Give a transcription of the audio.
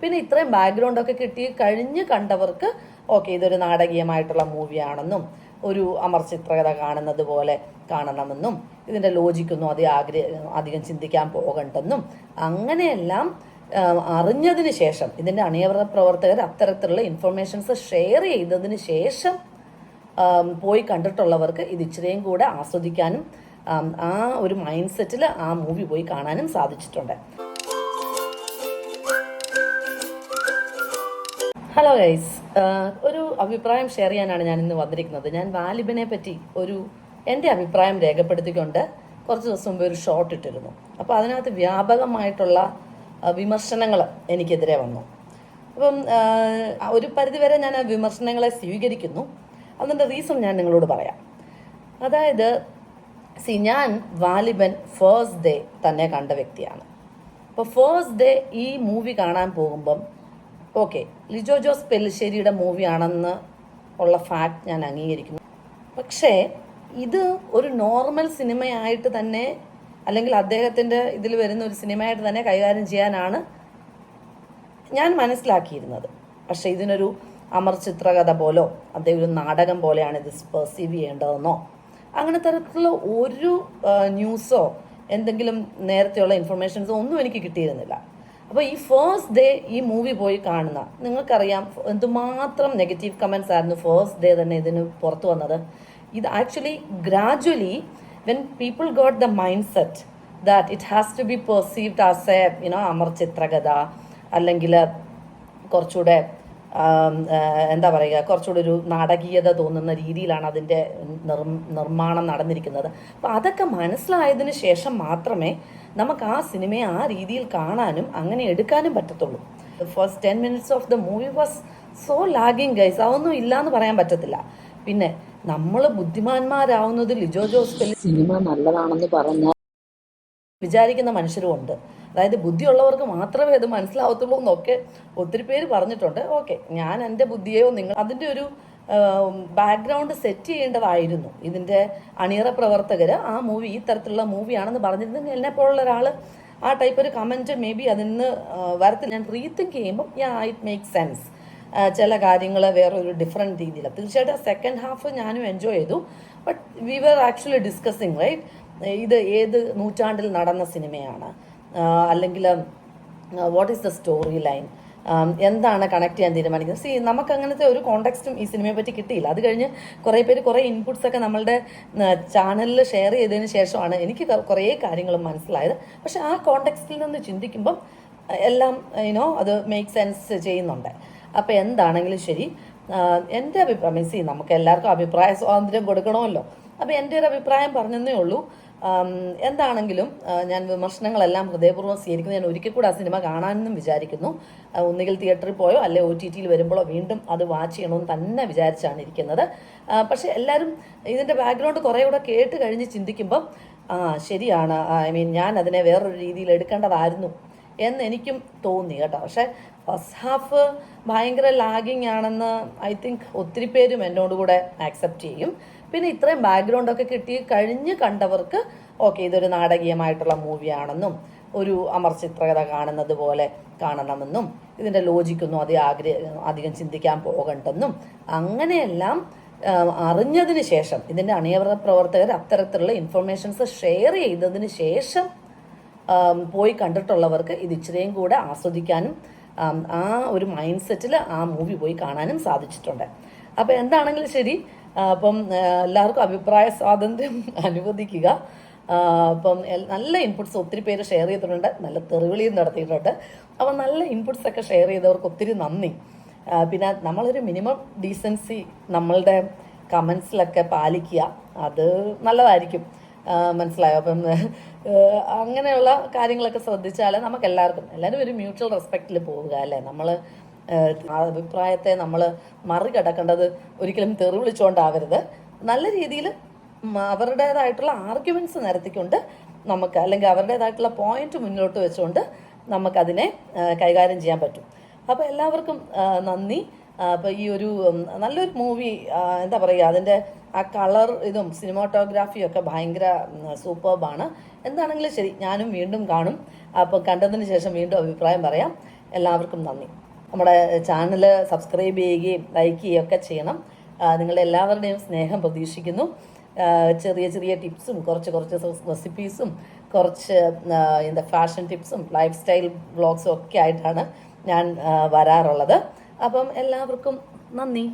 പിന്നെ ഇത്രയും ബാക്ക്ഗ്രൗണ്ട് ഒക്കെ കിട്ടി കഴിഞ്ഞ് കണ്ടവർക്ക് ഓക്കെ ഇതൊരു നാടകീയമായിട്ടുള്ള മൂവിയാണെന്നും ഒരു അമർ ചിത്രകഥ കാണുന്നത് പോലെ കാണണമെന്നും ഇതിന്റെ ലോജിക്കൊന്നും അധികം ആഗ്രഹ അധികം ചിന്തിക്കാൻ പോകണ്ടെന്നും അങ്ങനെയെല്ലാം അറിഞ്ഞതിന് ശേഷം ഇതിന്റെ അണിയറ പ്രവർത്തകർ അത്തരത്തിലുള്ള ഇൻഫർമേഷൻസ് ഷെയർ ചെയ്തതിന് ശേഷം പോയി കണ്ടിട്ടുള്ളവർക്ക് ഇത് ഇച്ചിരിയും കൂടെ ആസ്വദിക്കാനും ആ ഒരു മൈൻഡ് സെറ്റിൽ ആ മൂവി പോയി കാണാനും സാധിച്ചിട്ടുണ്ട്. ഹലോ ഗൈസ് ഒരു അഭിപ്രായം ഷെയർ ചെയ്യാനാണ് ഞാൻ ഇന്ന് വന്നിരിക്കുന്നത്. ഞാൻ വാലിബിനെ പറ്റി ഒരു എന്റെ അഭിപ്രായം രേഖപ്പെടുത്തിക്കൊണ്ട് കുറച്ച് ദിവസം മുമ്പ് ഒരു ഷോർട്ട് ഇട്ടിരുന്നു. അപ്പോൾ അതിനകത്ത് വ്യാപകമായിട്ടുള്ള വിമർശനങ്ങൾ എനിക്കെതിരെ വന്നു. അപ്പം ഒരു പരിധിവരെ ഞാൻ ആ വിമർശനങ്ങളെ സ്വീകരിക്കുന്നു. അതിന്റെ റീസൺ ഞാൻ നിങ്ങളോട് പറയാം. അതായത് സി ഞാൻ വാലിബൻ ഫേഴ്സ് ഡേ തന്നെ കണ്ട വ്യക്തിയാണ്. അപ്പോൾ ഫേഴ്സ് ഡേ ഈ മൂവി കാണാൻ പോകുമ്പം ഓക്കെ ലിജോ ജോസ് പെല്ലിശ്ശേരിയുടെ മൂവിയാണെന്ന് ഉള്ള ഫാക്ട് ഞാൻ അംഗീകരിക്കുന്നു. പക്ഷേ ഇത് ഒരു നോർമൽ സിനിമയായിട്ട് തന്നെ അല്ലെങ്കിൽ അദ്ദേഹത്തിന്റെ ഇതിൽ വരുന്ന ഒരു സിനിമയായിട്ട് തന്നെ കൈകാര്യം ചെയ്യാനാണ് ഞാൻ മനസ്സിലാക്കിയിരുന്നത്. പക്ഷേ ഇതിനൊരു അമർ ചിത്രകഥ പോലോ അദ്ദേഹം ഒരു നാടകം പോലെയാണ് ഇത് പെർസീവ് ചെയ്യേണ്ടതെന്നോ അങ്ങനെ തരത്തിലുള്ള ഒരു ന്യൂസോ എന്തെങ്കിലും നേരത്തെയുള്ള ഇൻഫർമേഷൻസോ ഒന്നും എനിക്ക് കിട്ടിയിരുന്നില്ല. അപ്പോൾ ഈ ഫേസ്റ്റ് ഡേ ഈ മൂവി പോയി കാണുന്ന നിങ്ങൾക്കറിയാം എന്തുമാത്രം നെഗറ്റീവ് കമൻസ് ആയിരുന്നു ഫേസ്റ്റ് ഡേ തന്നെ ഇതിന് പുറത്തു വന്നത്. ഇത് actually gradually when people got the mind set that it has to be perceived as a you know Amar Chitrakatha അല്ലെങ്കിൽ കുറച്ചുകൂടെ എന്താ പറയുക കുറച്ചുകൂടി ഒരു നാടകീയത തോന്നുന്ന രീതിയിലാണ് അതിന്റെ നിർമ്മാണം നടന്നിരിക്കുന്നത്. അപ്പോൾ അതൊക്കെ മനസ്സിലായതിനു ശേഷം മാത്രമേ നമുക്ക് ആ സിനിമയെ ആ രീതിയിൽ കാണാനും അങ്ങനെ എടുക്കാനും പറ്റത്തുള്ളൂ. First ten minutes of the movie was so lagging guys അതൊന്നും ഇല്ലാന്ന് പറയാൻ പറ്റത്തില്ല. പിന്നെ നമ്മൾ ബുദ്ധിമാന്മാരാവുന്നത് ലിജോ ജോസ് സിനിമ നല്ലതാണെന്ന് പറഞ്ഞാൽ വിചാരിക്കുന്ന മനുഷ്യരും ഉണ്ട് അതായത് ബുദ്ധിയുള്ളവർക്ക് മാത്രമേ ഇത് മനസ്സിലാവത്തുള്ളൂ എന്നൊക്കെ ഒത്തിരി പേര് പറഞ്ഞിട്ടുണ്ട്. ഓക്കെ ഞാൻ എന്റെ ബുദ്ധിയെയോ നിങ്ങൾ അതിന്റെ ഒരു ബാക്ക്ഗ്രൗണ്ട് സെറ്റ് ചെയ്യേണ്ടതായിരുന്നു. ഇതിന്റെ അണിയറ പ്രവർത്തകർ ആ മൂവി ഈ തരത്തിലുള്ള മൂവിയാണെന്ന് പറഞ്ഞിരുന്നെങ്കിൽ എന്നെ പോലുള്ള ഒരാൾ ആ ടൈപ്പ് ഒരു കമന്റ് മേ ബി അതിൽ നിന്ന് വരത്തിൽ ഞാൻ റീത്തിങ്ക് ചെയ്യുമ്പോൾ യാ ഇറ്റ് മേക്ക് സെൻസ് ചില കാര്യങ്ങൾ വേറൊരു ഡിഫറെന്റ് രീതിയിലാണ് തീർച്ചയായിട്ടും സെക്കൻഡ് ഹാഫ് ഞാനും എൻജോയ് ചെയ്തു. But we were actually discussing right ഇത് ഏത് നൂറ്റാണ്ടിൽ നടന്ന സിനിമയാണ്. അല്ലെങ്കിൽ what is the story line എന്താണ് കണക്ട് ചെയ്യാൻ തീരുമാനിക്കുന്നത്? സി നമുക്ക് അങ്ങനത്തെ ഒരു കോണ്ടാക്സ്റ്റും ഈ സിനിമയെ പറ്റി കിട്ടിയില്ല. അത് കഴിഞ്ഞ് കുറേ പേര് കുറേ ഇൻപുട്സ് ഒക്കെ നമ്മളുടെ ചാനലിൽ ഷെയർ ചെയ്തതിന് ശേഷമാണ് എനിക്ക് കുറേ കാര്യങ്ങളും മനസ്സിലായത്. പക്ഷെ ആ കോണ്ടെക്സ്റ്റിൽ നിന്ന് ചിന്തിക്കുമ്പം എല്ലാം യുനോ അത് മേക്ക് സെൻസ് ചെയ്യുന്നുണ്ട്. അപ്പോൾ എന്താണെങ്കിലും ശരി എന്റെ അഭിപ്രായം സി നമുക്ക് എല്ലാവർക്കും അഭിപ്രായ സ്വാതന്ത്ര്യം കൊടുക്കണമല്ലോ. അപ്പോൾ എന്റെ ഒരു അഭിപ്രായം പറഞ്ഞതേ ഉള്ളൂ. എന്താണെങ്കിലും ഞാൻ വിമർശനങ്ങളെല്ലാം ഹൃദയപൂർവം സ്വീകരിക്കുന്നു. ഞാൻ ഒരിക്കൽ കൂടെ ആ സിനിമ കാണാനെന്നും വിചാരിക്കുന്നു. ഒന്നുകിൽ തിയേറ്ററിൽ പോയോ അല്ലെ ഒ ടി ടിയിൽ വരുമ്പോഴോ വീണ്ടും അത് വാച്ച് ചെയ്യണമെന്ന് തന്നെ വിചാരിച്ചാണ് ഇരിക്കുന്നത്. പക്ഷെ എല്ലാവരും ഇതിന്റെ ബാക്ക്ഗ്രൗണ്ട് കുറേ കൂടെ കേട്ട് കഴിഞ്ഞ് ചിന്തിക്കുമ്പം ആ ശരിയാണ്. ഐ മീൻ ഞാൻ അതിനെ വേറൊരു രീതിയിൽ എടുക്കേണ്ടതായിരുന്നു എന്ന് എനിക്കും തോന്നി കേട്ടോ. പക്ഷെ ഫസ്റ്റ് ഹാഫ് ഭയങ്കര ലാഗിങ് ആണെന്ന് ഐ തിങ്ക് ഒത്തിരി പേരും എന്നോട് കൂടെ ആക്സെപ്റ്റ് ചെയ്യും. പിന്നെ ഇത്രയും ബാക്ക്ഗ്രൗണ്ട് ഒക്കെ കിട്ടി കഴിഞ്ഞ് കണ്ടവർക്ക് ഓക്കെ ഇതൊരു നാടകീയമായിട്ടുള്ള മൂവിയാണെന്നും ഒരു അമർ ചിത്രകഥ കാണുന്നത് പോലെ കാണണമെന്നും ഇതിന്റെ ലോജിക്കൊന്നും അധികം ആഗ്രഹ അധികം ചിന്തിക്കാൻ പോകണ്ടെന്നും അങ്ങനെയെല്ലാം അറിഞ്ഞതിന് ശേഷം ഇതിന്റെ അണിയറ പ്രവർത്തകർ അത്തരത്തിലുള്ള ഇൻഫർമേഷൻസ് ഷെയർ ചെയ്തതിന് ശേഷം പോയി കണ്ടിട്ടുള്ളവർക്ക് ഇത് ഇച്ചിരിയും കൂടെ ആസ്വദിക്കാനും ആം, ഒരു മൈൻഡ് സെറ്റിൽ ആ മൂവി പോയി കാണാനും സാധിച്ചിട്ടുണ്ട്. അപ്പോൾ എന്താണെങ്കിലും ശരി അപ്പം എല്ലാവർക്കും അഭിപ്രായ സ്വാതന്ത്ര്യം അനുവദിക്കുക. അപ്പം നല്ല ഇൻപുട്സ് ഒത്തിരി പേര് ഷെയർ ചെയ്തിട്ടുണ്ട്. നല്ല തെറിവിളിയും നടത്തിയിട്ടുണ്ട്. അപ്പം നല്ല ഇൻപുട്സ് ഒക്കെ ഷെയർ ചെയ്തവർക്ക് ഒത്തിരി നന്ദി. പിന്നെ നമ്മളൊരു മിനിമം ഡീസൻസി നമ്മളുടെ കമൻസിലൊക്കെ പാലിക്കുക അത് നല്ലതായിരിക്കും. മനസ്സിലായോ? അപ്പം അങ്ങനെയുള്ള കാര്യങ്ങളൊക്കെ ശ്രദ്ധിച്ചാൽ നമുക്ക് എല്ലാവർക്കും എല്ലാവരും ഒരു മ്യൂച്വൽ റെസ്പെക്റ്റിൽ പോവുക അല്ലേ? നമ്മൾ അഭിപ്രായത്തെ നമ്മൾ മറികടക്കേണ്ടത് ഒരിക്കലും തെറി വിളിച്ചുകൊണ്ടാവരുത് നല്ല രീതിയിൽ അവരുടേതായിട്ടുള്ള ആർഗ്യുമെന്റ്സ് നിരത്തിക്കൊണ്ട് നമുക്ക് അല്ലെങ്കിൽ അവരുടേതായിട്ടുള്ള പോയിന്റ് മുന്നോട്ട് വെച്ചുകൊണ്ട് നമുക്കതിനെ കൈകാര്യം ചെയ്യാൻ പറ്റും. അപ്പോൾ എല്ലാവർക്കും നന്ദി. അപ്പോൾ ഈ ഒരു നല്ലൊരു മൂവി എന്താ പറയുക അതിന്റെ ആ കളർ ഇതും സിനിമാറ്റോഗ്രാഫിയും ഒക്കെ ഭയങ്കര സൂപ്പർബാണ് എന്താണെങ്കിലും ശരി ഞാനും വീണ്ടും കാണും. അപ്പോൾ കണ്ടതിന് ശേഷം വീണ്ടും അഭിപ്രായം പറയാം. എല്ലാവർക്കും നന്ദി. നമ്മുടെ ചാനൽ സബ്സ്ക്രൈബ് ചെയ്യുകയും ലൈക്ക് ചെയ്യുകയും ഒക്കെ ചെയ്യണം. നിങ്ങളുടെ എല്ലാവരുടെയും സ്നേഹം പ്രതീക്ഷിക്കുന്നു. ചെറിയ ചെറിയ ടിപ്സും കുറച്ച് കുറച്ച് റെസിപ്പീസും കുറച്ച് എന്താ ഫാഷൻ ടിപ്സും ലൈഫ് സ്റ്റൈൽ വ്ളോഗ്സും ഒക്കെ ആയിട്ടാണ് ഞാൻ വരാറുള്ളത്. അപ്പം എല്ലാവർക്കും നന്ദി.